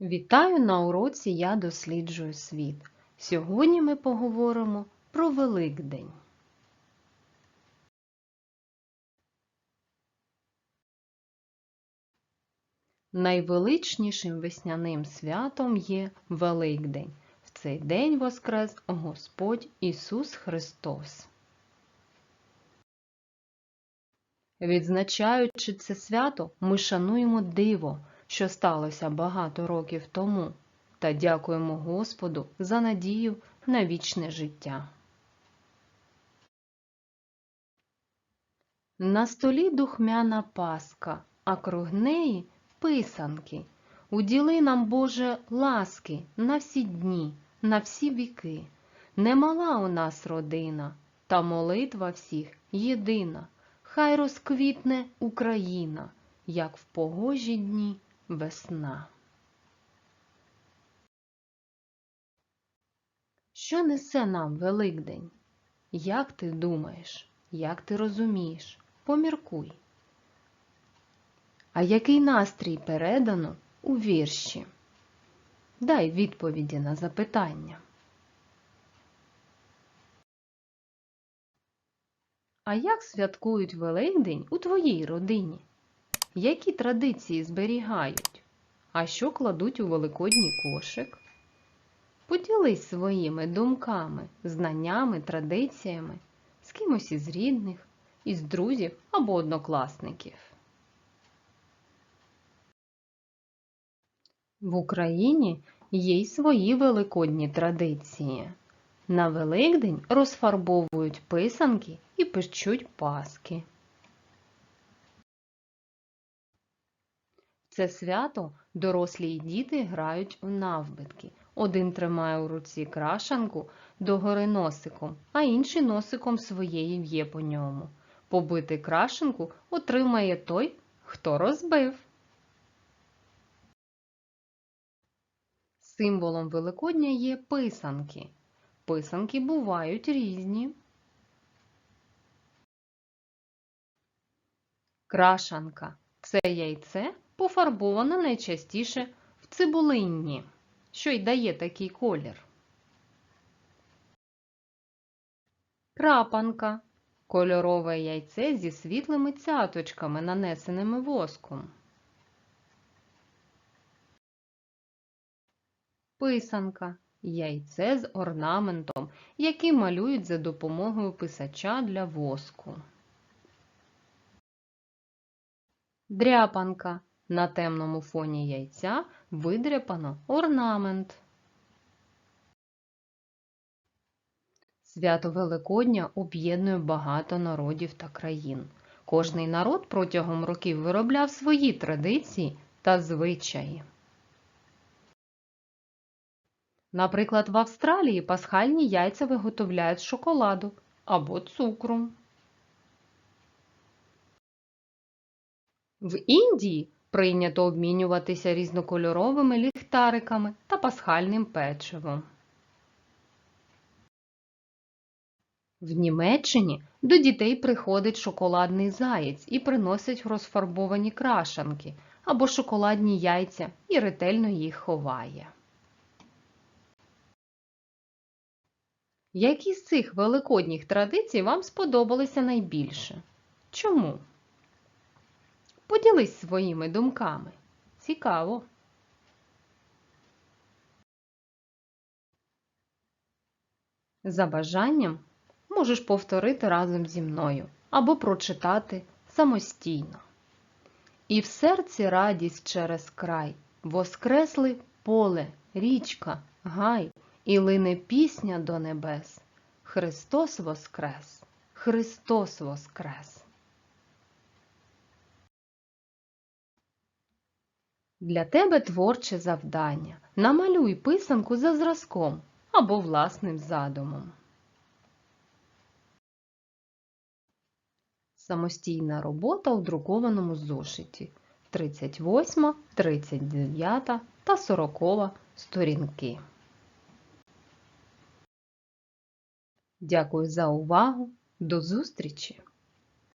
Вітаю на уроці Я досліджую світ. Сьогодні ми поговоримо про Великдень. Найвеличнішим весняним святом є Великдень. В цей день воскрес Господь Ісус Христос. Відзначаючи це свято, ми шануємо диво, що сталося багато років тому, та дякуємо Господу за надію на вічне життя. На столі духмяна паска, а круг неї писанки. Уділи нам, Боже, ласки на всі дні, на всі віки. Немала у нас родина, та молитва всіх єдина. Хай розквітне Україна, як в погожі дні весна. Що несе нам Великдень? Як ти думаєш? Як ти розумієш? Поміркуй. А який настрій передано у вірші? Дай відповіді на запитання. А як святкують Великдень у твоїй родині? Які традиції зберігають? А що кладуть у великодній кошик? Поділись своїми думками, знаннями, традиціями з кимось із рідних, із друзів або однокласників. В Україні є й свої великодні традиції. На Великдень розфарбовують писанки і печуть паски. Це свято дорослі й діти грають у навбитки. Один тримає у руці крашанку догори носиком, а інший носиком своєї в'є по ньому. Побити крашенку отримає той, хто розбив. Символом Великодня є писанки. Писанки бувають різні. Крашанка це яйце пофарбоване найчастіше в цибулинні, що й дає такий колір. Крапанка кольорове яйце зі світлими цяточками, нанесеними воском. Писанка яйце з орнаментом, який малюють за допомогою писача для воску. Дряпанка на темному фоні яйця видряпано орнамент. Свято Великодня об'єднує багато народів та країн. Кожний народ протягом років виробляв свої традиції та звичаї. Наприклад, в Австралії пасхальні яйця виготовляють з шоколаду або цукру. В Індії прийнято обмінюватися різнокольоровими ліхтариками та пасхальним печивом. В Німеччині до дітей приходить шоколадний заєць і приносить розфарбовані крашанки або шоколадні яйця і ретельно їх ховає. Які з цих великодніх традицій вам сподобалися найбільше? Чому? Поділись своїми думками. Цікаво. За бажанням можеш повторити разом зі мною або прочитати самостійно. І в серці радість через край, воскресли поле, річка, гай, і лине пісня до небес. Христос воскрес! Христос воскрес! Для тебе творче завдання. Намалюй писанку за зразком або власним задумом. Самостійна робота у друкованому зошиті 38, 39 та 40 сторінки. Дякую за увагу. До зустрічі!